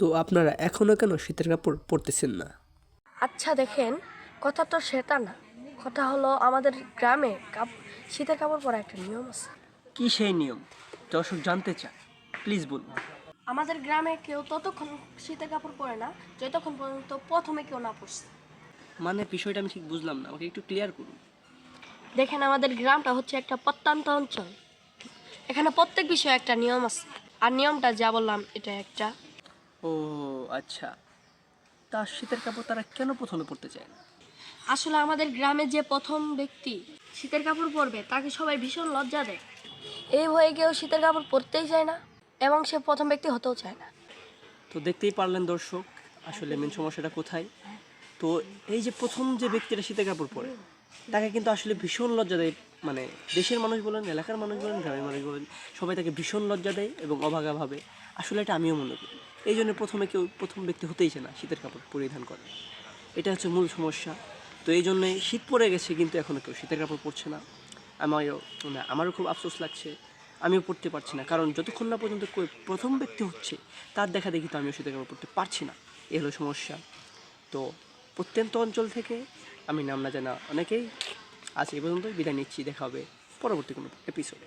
তো আপনারা এখনও কেন শীতের কাপড় পরতেছেন না? আচ্ছা দেখেন কথা তো সেটা না। কথা হলো আমাদের গ্রামে কাপ শীতের কাপড় পরা একটা নিয়ম আছে। কি সেই নিয়ম? দর্শক জানতে চায়। প্লিজ বলুন। আমাদের গ্রামে কেউ ততক্ষণ শীতের কাপড় পরে না যতক্ষণ পর্যন্ত প্রথমে কেউ না পড়ছে মানে বিষয়টা আমি ঠিক বুঝলাম না আমাকে একটু ক্লিয়ার করুন। দেখেন আমাদের গ্রামটা হচ্ছে একটা প্রত্যন্ত অঞ্চল। এখানে প্রত্যেক বিষয়ে একটা নিয়ম আছে। আর নিয়মটা যা বললাম এটা একটা ও আচ্ছা। তা শীতের কাপড় তারা কেন প্রথমে পরতে চায় না? আসলে আমাদের গ্রামে যে প্রথম ব্যক্তি শীতের কাপড় পরবে তাকে সবাই ভীষণ লজ্জা দেয়। এই ভয়ে কেউ শীতের কাপড় পরতেই চায় না এবং সে প্রথম ব্যক্তি হতেও চায় না। তো দেখতেই পারলেন দর্শক আসলে মেন সমস্যাটা কোথায়? তো এই যে প্রথম যে ব্যক্তিটা শীতের কাপড় পরে তাকে কিন্তু আসলে ভীষণ লজ্জা দেয় মানে দেশের মানুষ বলেন এলাকার মানুষ বলেন গ্রামের মানুষ বলেন সবাই তাকে ভীষণ লজ্জা দেয় এবং অভাগা ভাবে। আসলে এটা আমিও মনে করি। এই জন্য প্রথমে কেউ প্রথম ব্যক্তি হতেই চায় না শীতের কাপড় পরিধান করে। এটা হচ্ছে মূল সমস্যা। তো এই জন্যই শীত পড়ে গেছে কিন্তু এখনও কেউ শীতের কাপড় পরছে না। আমারও মানে আমারও খুব আফসোস লাগছে। আমিও পড়তে পারছি না। কারণ যতক্ষণ না পর্যন্ত কেউ প্রথম ব্যক্তি হচ্ছে, তার দেখা দেখি তো আমিও শীতের কাপড় পরতে পারছি না। এ হলো সমস্যা। তো প্রত্যন্ত অঞ্চল থেকে আমি নাম না জানা অনেকেই আজ এই পর্যন্ত বিদায় নিচ্ছি। দেখা হবে পরবর্তী কোনো এপিসোডে